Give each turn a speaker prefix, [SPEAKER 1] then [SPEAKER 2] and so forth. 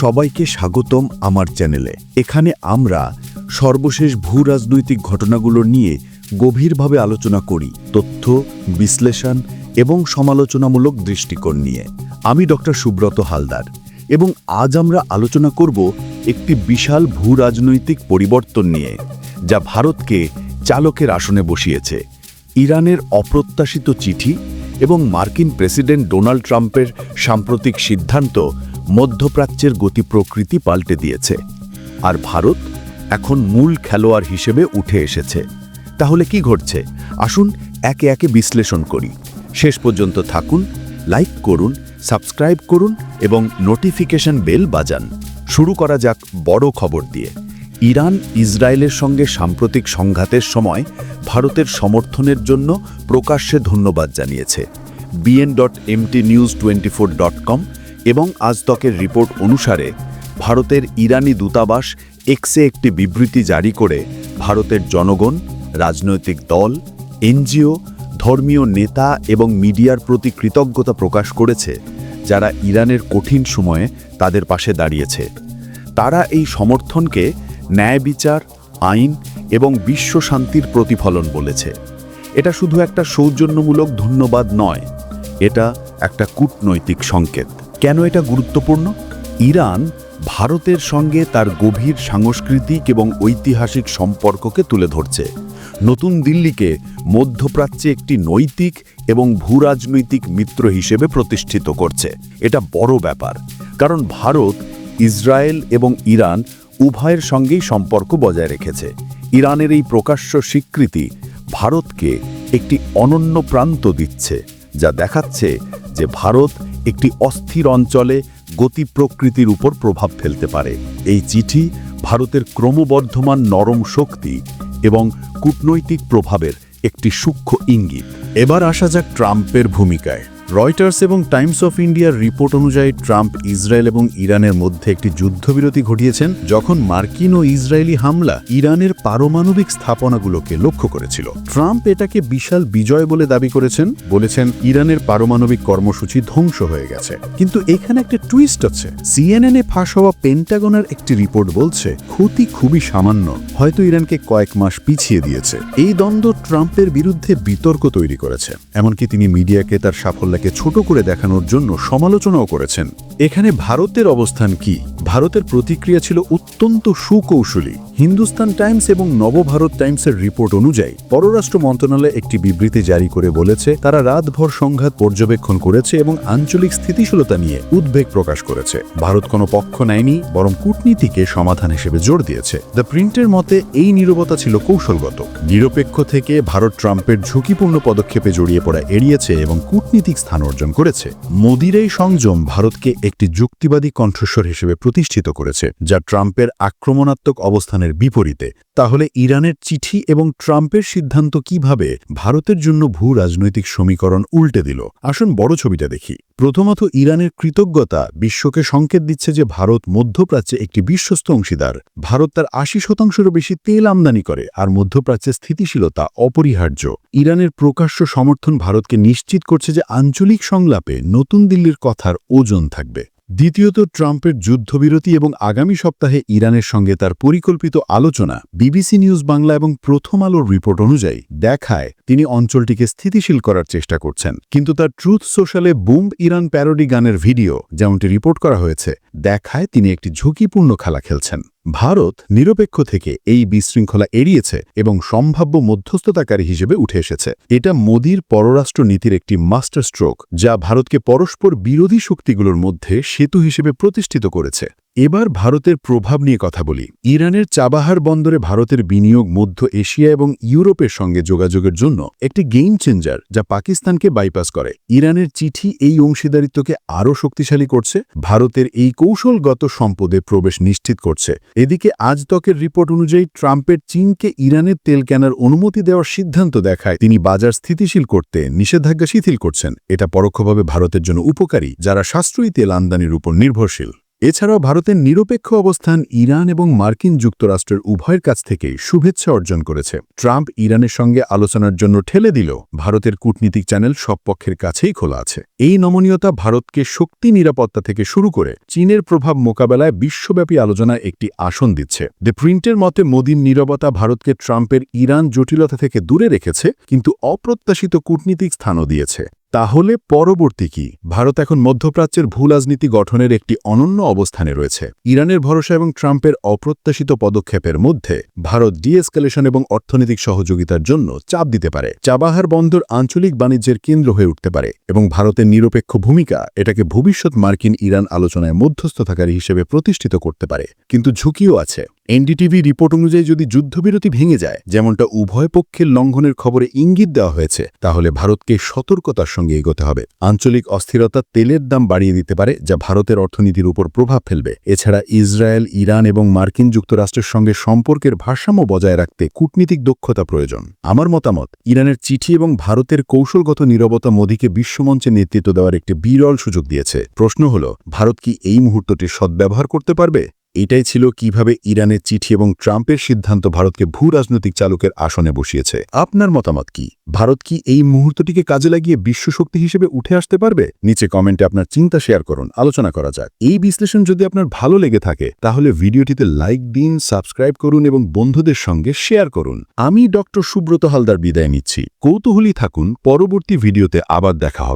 [SPEAKER 1] সবাইকে স্বাগতম আমার চ্যানেলে। এখানে আমরা সর্বশেষ ভূ রাজনৈতিক ঘটনাগুলো নিয়ে গভীরভাবে আলোচনা করি, তথ্য, বিশ্লেষণ এবং সমালোচনামূলক দৃষ্টিকোণ নিয়ে। আমি ডক্টর সুব্রত হালদার এবং আজ আমরা আলোচনা করব একটি বিশাল ভূ রাজনৈতিক পরিবর্তন নিয়ে, যা ভারতকে চালকের আসনে বসিয়েছে। ইরানের অপ্রত্যাশিত চিঠি এবং মার্কিন প্রেসিডেন্ট ডোনাল্ড ট্রাম্পের সাম্প্রতিক সিদ্ধান্ত মধ্যপ্রাচ্যের গতি প্রকৃতি পাল্টে দিয়েছে। আর ভারত এখন মূল খেলোয়াড় হিসেবে উঠে এসেছে। তাহলে কি ঘটছে? আসুন একে একে বিশ্লেষণ করি। শেষ পর্যন্ত থাকুন, লাইক করুন, সাবস্ক্রাইব করুন এবং নোটিফিকেশন বেল বাজান। শুরু করা যাক বড় খবর দিয়ে। ইরান ইসরায়েলের সঙ্গে সাম্প্রতিক সংঘাতের সময় ভারতের সমর্থনের জন্য প্রকাশ্যে ধন্যবাদ জানিয়েছে। BN dot MT news twenty four dot com এবং আজতকের রিপোর্ট অনুসারে ভারতের ইরানি দূতাবাস এক্সে একটি বিবৃতি জারি করে ভারতের জনগণ, রাজনৈতিক দল, এনজিও, ধর্মীয় নেতা এবং মিডিয়ার প্রতি কৃতজ্ঞতা প্রকাশ করেছে, যারা ইরানের কঠিন সময়ে তাদের পাশে দাঁড়িয়েছে। তারা এই সমর্থনকে ন্যায় বিচার, আইন এবং বিশ্ব শান্তির প্রতিফলন বলেছে। এটা শুধু একটা সৌজন্যমূলক ধন্যবাদ নয়, এটা একটা কূটনৈতিক সংকেত। কেন এটা গুরুত্বপূর্ণ? ইরান ভারতের সঙ্গে তার গভীর সাংস্কৃতিক এবং ঐতিহাসিক সম্পর্ককে তুলে ধরছে। নতুন দিল্লিকে মধ্যপ্রাচ্যে একটি নৈতিক এবং ভূরাজনৈতিক মিত্র হিসেবে প্রতিষ্ঠিত করছে। এটা বড় ব্যাপার, কারণ ভারত, ইসরায়েল এবং ইরান উভয়ের সঙ্গেই সম্পর্ক বজায় রেখেছে। ইরানের এই প্রকাশ্য স্বীকৃতি ভারতকে একটি অনন্য প্রান্ত দিচ্ছে, যা দেখাচ্ছে যে ভারত একটি অস্থির অঞ্চলে গতি প্রকৃতির উপর প্রভাব ফেলতে পারে। এই চিঠি ভারতের ক্রমবর্ধমান নরম শক্তি এবং কূটনৈতিক প্রভাবের একটি সূক্ষ্ম ইঙ্গিত।
[SPEAKER 2] এবার আসা যাক ট্রাম্পের ভূমিকায়। রয়টার্স এবং টাইমস অফ ইন্ডিয়ার রিপোর্ট অনুযায়ী ট্রাম্প ইসরায়েল এবং ইরানের মধ্যে একটি যুদ্ধবিরতি ঘটিয়েছেন যখন মার্কিন ও ইসরায়েলি হামলা ইরানের পারমাণবিক স্থাপনাগুলোকে লক্ষ্য করেছিল। ট্রাম্প এটাকে বিশাল বিজয় বলে দাবি করেছেন, বলেছেন ইরানের পারমাণবিক কর্মসূচি ধ্বংস হয়ে গেছে। কিন্তু এখানে একটা টুইস্ট আছে সিএনএন এ ফাঁস হওয়া পেন্টাগনের একটি রিপোর্ট বলছে, ক্ষতি খুবই সামান্য, হয়তো ইরানকে কয়েক মাস পিছিয়ে দিয়েছে। এই দ্বন্দ্ব ট্রাম্পের বিরুদ্ধে বিতর্ক তৈরি করেছে। এমনকি তিনি মিডিয়াকে তার সাফল্যকে ছোট করে দেখানোর জন্য সমালোচনাও করেছেন। এখানে ভারতের অবস্থান কি? ভারতের প্রতিক্রিয়া ছিল অত্যন্ত সুকৌশলী। হিন্দুস্তান টাইমস এবং নবভারত টাইমসের রিপোর্ট অনুযায়ী, পররাষ্ট্র মন্ত্রণালয় একটি বিবৃতি জারি করে বলেছে, তারা রাতভর সংঘাত পর্যবেক্ষণ করেছে এবং আঞ্চলিক স্থিতিশীলতা নিয়ে উদ্বেগ প্রকাশ করেছে। ভারত কোনো পক্ষ নেয়নি, বরং কূটনীতিকে সমাধান হিসেবে জোর দিয়েছে। দ্য প্রিন্টের মতে, এই নীরবতা ছিল কৌশলগত। নিরপেক্ষ থেকে ভারত ট্রাম্পের ঝুঁকিপূর্ণ পদক্ষেপে জড়িয়ে পড়া এড়িয়েছে এবং কূটনীতিক স্থান অর্জন করেছে। মোদির এই সংযম ভারতকে একটি যুক্তিবাদী কণ্ঠস্বর হিসেবে প্রতিষ্ঠিত করেছে যা ট্রাম্পের আক্রমণাত্মক অবস্থানের বিপরীতে তাহলে ইরানের চিঠি এবং ট্রাম্পের সিদ্ধান্ত কীভাবে ভারতের জন্য ভূ রাজনৈতিক সমীকরণ উল্টে দিল? আসুন বড় ছবিটা দেখি। প্রথমত, ইরানের কৃতজ্ঞতা বিশ্বকে সংকেত দিচ্ছে যে ভারত মধ্যপ্রাচ্যে একটি বিশ্বস্ত অংশীদার। ভারত তার আশি শতাংশেরও বেশি তেল আমদানি করে আর মধ্যপ্রাচ্যের স্থিতিশীলতা অপরিহার্য। ইরানের প্রকাশ্য সমর্থন ভারতকে নিশ্চিত করছে যে আঞ্চলিক সংলাপে নতুন দিল্লির কথার ওজন থাকবে। দ্বিতীয়ত ট্রাম্পের যুদ্ধবিরতি এবং আগামী সপ্তাহে ইরানের সঙ্গে তার পরিকল্পিত আলোচনা বিবিসি নিউজ বাংলা এবং প্রথম আলোর রিপোর্ট অনুযায়ী দেখায় তিনি অঞ্চলটিকে স্থিতিশীল করার চেষ্টা করছেন। কিন্তু তার ট্রুথ সোশ্যালে বুম ইরান প্যারোডি গানের ভিডিও যেমনটি রিপোর্ট করা হয়েছে, দেখায় তিনি একটি ঝুঁকিপূর্ণ খেলা খেলছেন। ভারত নিরপেক্ষ থেকে এই বিশৃঙ্খলা এড়িয়েছে এবং সম্ভাব্য মধ্যস্থতাকারী হিসেবে উঠে এসেছে। এটা মোদীর পররাষ্ট্র নীতির একটি মাস্টার স্ট্রোক যা ভারতকে পরস্পর বিরোধী শক্তিগুলোর মধ্যে সেতু হিসেবে প্রতিষ্ঠিত করেছে। এবার ভারতের প্রভাব নিয়ে কথা বলি। ইরানের চাবাহার বন্দরে ভারতের বিনিয়োগ মধ্য এশিয়া এবং ইউরোপের সঙ্গে যোগাযোগের জন্য একটি গেম চেঞ্জার যা পাকিস্তানকে বাইপাস করে। ইরানের চিঠি এই অংশীদারিত্বকে আরও শক্তিশালী করছে। ভারতের এই কৌশলগত সম্পদে প্রবেশ নিশ্চিত করছে। এদিকে আজতকের রিপোর্ট অনুযায়ী ট্রাম্পের চীনকে ইরানের তেল কেনার অনুমতি দেওয়ার সিদ্ধান্ত দেখায়। তিনি বাজার স্থিতিশীল করতে নিষেধাজ্ঞা শিথিল করছেন। এটা পরোক্ষভাবে ভারতের জন্য উপকারী, যারা সাশ্রয়ী তেল আমদানির উপর নির্ভরশীল। এছাড়াও ভারতের নিরপেক্ষ অবস্থান ইরান এবং মার্কিন যুক্তরাষ্ট্রের উভয়ের কাছ থেকেই শুভেচ্ছা অর্জন করেছে। ট্রাম্প ইরানের সঙ্গে আলোচনার জন্য ঠেলে দিল, ভারতের কূটনীতিক চ্যানেল সব পক্ষের কাছেই খোলা আছে। এই নমনীয়তা ভারতকে শক্তি, নিরাপত্তা থেকে শুরু করে চীনের প্রভাব মোকাবেলায় বিশ্বব্যাপী আলোচনায় একটি আসন দিচ্ছে। দ্য প্রিন্টের মতে, মোদীর নীরবতা ভারতকে ট্রাম্পের ইরান জটিলতা থেকে দূরে রেখেছে, কিন্তু অপ্রত্যাশিত কূটনীতিক স্থানও দিয়েছে। তাহলে পরবর্তী কি? ভারত এখন মধ্যপ্রাচ্যের ভূ রাজনীতি গঠনের একটি অনন্য অবস্থানে রয়েছে। ইরানের ভরসা এবং ট্রাম্পের অপ্রত্যাশিত পদক্ষেপের মধ্যে ভারত ডিএসকালেশন এবং অর্থনৈতিক সহযোগিতার জন্য চাপ দিতে পারে। চাবাহার বন্দর আঞ্চলিক বাণিজ্যের কেন্দ্র হয়ে উঠতে পারে এবং ভারতের নিরপেক্ষ ভূমিকা এটাকে ভবিষ্যৎ মার্কিন ইরান আলোচনায় মধ্যস্থতাকারী হিসেবে প্রতিষ্ঠিত করতে পারে। কিন্তু ঝুঁকিও আছে। এনডিটিভি রিপোর্ট অনুযায়ী যদি যুদ্ধবিরতি ভেঙে যায়, যেমনটা উভয় পক্ষের লঙ্ঘনের খবরে ইঙ্গিত দেওয়া হয়েছে, তাহলে ভারতকে সতর্কতার সঙ্গে এগোতে হবে। আঞ্চলিক অস্থিরতা তেলের দাম বাড়িয়ে দিতে পারে, যা ভারতের অর্থনীতির উপর প্রভাব ফেলবে। এছাড়া ইসরায়েল, ইরান এবং মার্কিন যুক্তরাষ্ট্রের সঙ্গে সম্পর্কের ভারসাম্য বজায় রাখতে কূটনীতিক দক্ষতা প্রয়োজন। আমার মতামত, ইরানের চিঠি এবং ভারতের কৌশলগত নীরবতা মোদীকে বিশ্বমঞ্চে নেতৃত্ব দেওয়ার একটি বিরল সুযোগ দিয়েছে। প্রশ্ন হল, ভারত কি এই মুহূর্তটি সদ্ব্যবহার করতে পারবে? এটাই ছিল কীভাবে ইরানের চিঠি এবং ট্রাম্পের সিদ্ধান্ত ভারতকে ভূ রাজনৈতিক চালকের আসনে বসিয়েছে। আপনার মতামত কি? ভারত কি এই মুহূর্তটিকে কাজে লাগিয়ে বিশ্বশক্তি হিসেবে উঠে আসতে পারবে? নিচে কমেন্টে আপনার চিন্তা শেয়ার করুন, আলোচনা করা যাক। এই বিশ্লেষণ যদি আপনার ভালো লেগে থাকে, তাহলে ভিডিওটিতে লাইক দিন, সাবস্ক্রাইব করুন এবং বন্ধুদের সঙ্গে শেয়ার করুন। আমি ডক্টর সুব্রত হালদার বিদায় নিচ্ছি। কৌতূহলী থাকুন, পরবর্তী ভিডিওতে আবার দেখা হবে।